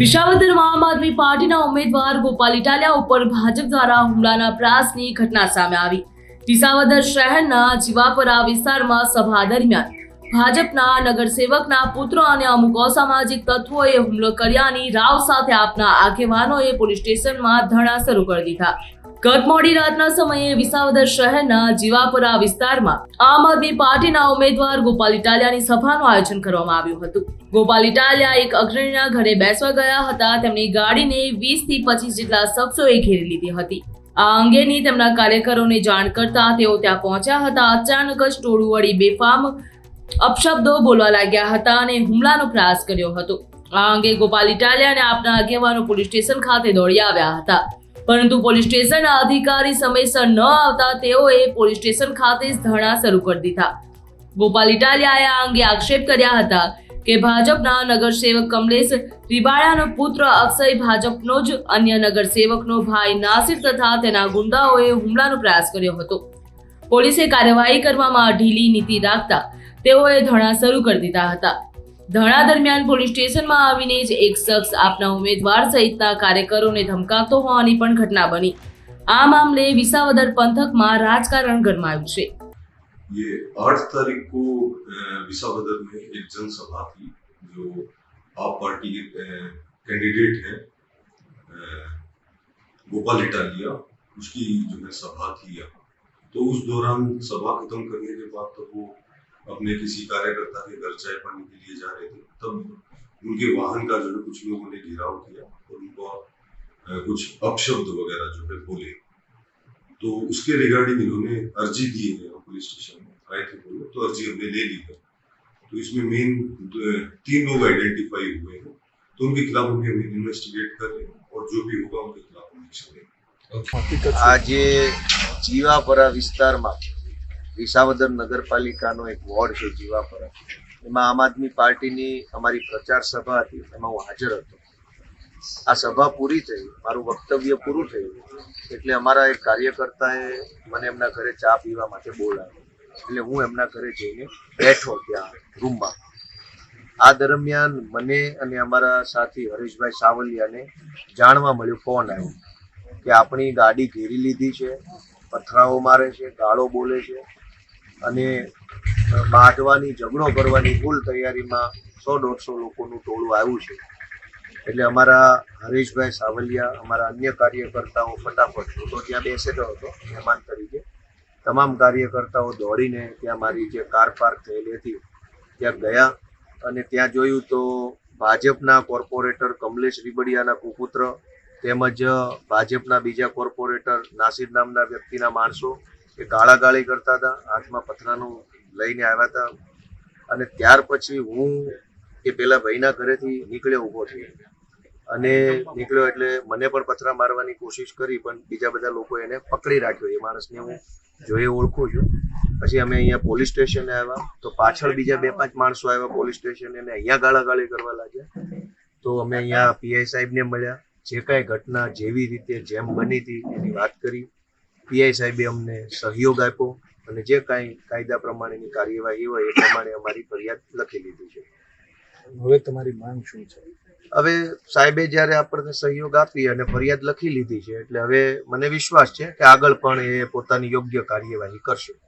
વિસાવદરમાં આમ આદમી પાર્ટીના ઉમેદવાર ગોપાલ ઇટાલિયા ઉપર ભાજપ દ્વારા હુમલાના પ્રયાસની ઘટના સામે આવી. વિસાવદર શહેરના જીવાપરા વિસ્તારમાં સભા દરમિયાન ભાજપના નગરસેવકના પુત્ર અને અમુક અસામાજિક તત્વોએ હુમલો કર્યાની રાવ સાથે આપના આગેવાનોએ પોલીસ સ્ટેશનમાં ધરણા શરૂ કરી દીધા. ગત મોડી રાતના સમયે વિસાવદર શહેરના જીવાપુરા વિસ્તારમાં આમ આદમી પાર્ટીના ઉમેદવાર ગોપાલ ઇટાલિયાની સભાનું આયોજન કરવામાં આવ્યું હતું. ગોપાલ ઇટાલિયા એક અગ્રણીના ઘરે બેસવા ગયા હતા. તેમની ગાડીને વીસથી પચીસ જેટલા શખ્સોએ ઘેરી લીધી હતી. આ અંગેની તેમના કાર્યકરોને જાણ કરતા તેઓ ત્યાં પહોંચ્યા હતા. અચાનક જ ટોળું વળી બેફામ અપશબ્દો બોલવા લાગ્યા હતા અને હુમલાનો પ્રયાસ કર્યો હતો. આ અંગે ગોપાલ ઇટાલિયાને આપના આગેવાનો પોલીસ સ્ટેશન ખાતે દોડી આવ્યા હતા. પરંતુ પોલીસ સ્ટેશનના અધિકારી સમયસર ન આવતા તેઓએ પોલીસ સ્ટેશન ખાતે જ ધરણા શરૂ કરી દીધા. ગોપાલ ઇટાલિયાએ આ અંગે આક્ષેપ કર્યા હતા કે ભાજપના નગરસેવક કમલેશ રીબાળાનો પુત્ર અક્ષય ભાજપનો જ અન્ય નગરસેવકનો ભાઈ નાસિર તથા તેના ગુંડાઓએ હુમલાનો પ્રયાસ કર્યો હતો. પોલીસે કાર્યવાહી કરવામાં ઢીલી નીતિ રાખતા તેઓએ ધરણા શરૂ કરી દીધા હતા. ધરણા દરમિયાન પોલીસ સ્ટેશનમાં આવીને જ એક શખ્સ આપના ઉમેદવાર સહિતના કાર્યકરોને ધમકાવતો હોવાની પણ ઘટના બની આ મામલે વિસાવદર પંથકમાં રાજકારણ ગરમાયું છે ये आठ तारीख को अ, विसावदर में एक जनसभा थी जो आप पार्टी के कैंडिडेट हैं अ, गोपाल इटालिया उसकी जो है सभा थी यहाँ तो उस दौरान सभा खत्म करने के बाद तो वो अपने किसी कार्यकर्ता के घर चाय पानी के लिए जा रहे थे तब उनके वाहन का जो है कुछ लोगों ने घेराव किया और उनको अ, कुछ अपशब्द वगैरह जो है बोले तो उसके रिगार्डिंग इन्होंने अर्जी दी है यहाँ पुलिस स्टेशन में आए थे बोले तो अर्जी हमने ले ली है तो इसमें मेन तीन लोग आइडेंटिफाई हुए हैं तो उनके खिलाफ हम इन्वेस्टिगेट कर रहे हैं और जो भी होगा उनके खिलाफ हम एक्शन लेंगे આજે જીવાપરા વિસ્તારમાં વિસાવદર નગરપાલિકાનો એક વોર્ડ છે જીવાપરા એમાં આમ આદમી પાર્ટીની અમારી પ્રચાર સભા હતી, એમાં હું હાજર હતો. આ સભા પૂરી થઈ, મારું વક્તવ્ય પૂરું થયું, એટલે અમારા એક કાર્યકર્તાએ મને એમના ઘરે ચા પીવા માટે બોલાવ્યો. એટલે હું એમના ઘરે જઈને બેઠો ત્યાં રૂમમાં. આ દરમિયાન મને અને અમારા સાથી હરીશભાઈ સાવલિયાને જાણવા મળ્યું, ફોન આવ્યો કે આપણી ગાડી ઘેરી લીધી છે પથરાઓ મારે છે, ગાળો બોલે છે. અને બાંધવાની, ઝઘડો કરવાની ફૂલ તૈયારીમાં સો દોઢસો લોકોનું ટોળું આવ્યું છે. એટલે અમારા હરીશભાઈ સાવલિયા, અમારા અન્ય કાર્યકર્તાઓ ફટાફટ, હું તો ત્યાં બેસેલો હતો, મહેમાન તરીકે, તમામ કાર્યકર્તાઓ દોડીને ત્યાં મારી જે કાર પાર્ક થયેલી હતી, ત્યાં ગયા અને ત્યાં જોયું તો ભાજપના કોર્પોરેટર કમલેશ રીબડિયાના કુપુત્ર તેમજ ભાજપના બીજા કોર્પોરેટર નાસિર નામના વ્યક્તિના માણસો એ ગાળાગાળી કરતા હતા, હાથમાં પથરાનું લઈને આવ્યા હતા. અને ત્યાર પછી હું એ પેલા ભાઈના ઘરેથી નીકળ્યો ઊભો થયો અને નીકળ્યો એટલે મને પણ પથરા મારવાની કોશિશ કરી, પણ બીજા બધા લોકો એને પકડી રાખ્યો. એ માણસને હું જોઈએ ઓળખું છું. પછી અમે અહીંયા પોલીસ સ્ટેશને આવ્યા. તો પાછળ બીજા બે પાંચ માણસો આવ્યા પોલીસ સ્ટેશને, અને અહીંયા ગાળાગાળી કરવા લાગ્યા. તો અમે અહીંયા પીઆઈ સાહેબને મળ્યા. જે કાંઈ ઘટના જેવી રીતે જેમ બની હતી એની વાત કરી. પીઆઈ સાહેબે અમને સહયોગ આપ્યો અને જે કાંઈ કાયદા પ્રમાણેની કાર્યવાહી હોય એ પ્રમાણે અમારી ફરિયાદ લખી લીધી છે. હવે તમારી માંગ શું છે? હવે સાહેબે જ્યારે આપણને સહયોગ આપી અને ફરિયાદ લખી લીધી છે એટલે હવે મને વિશ્વાસ છે કે આગળ પણ એ પોતાની યોગ્ય કાર્યવાહી કરશે.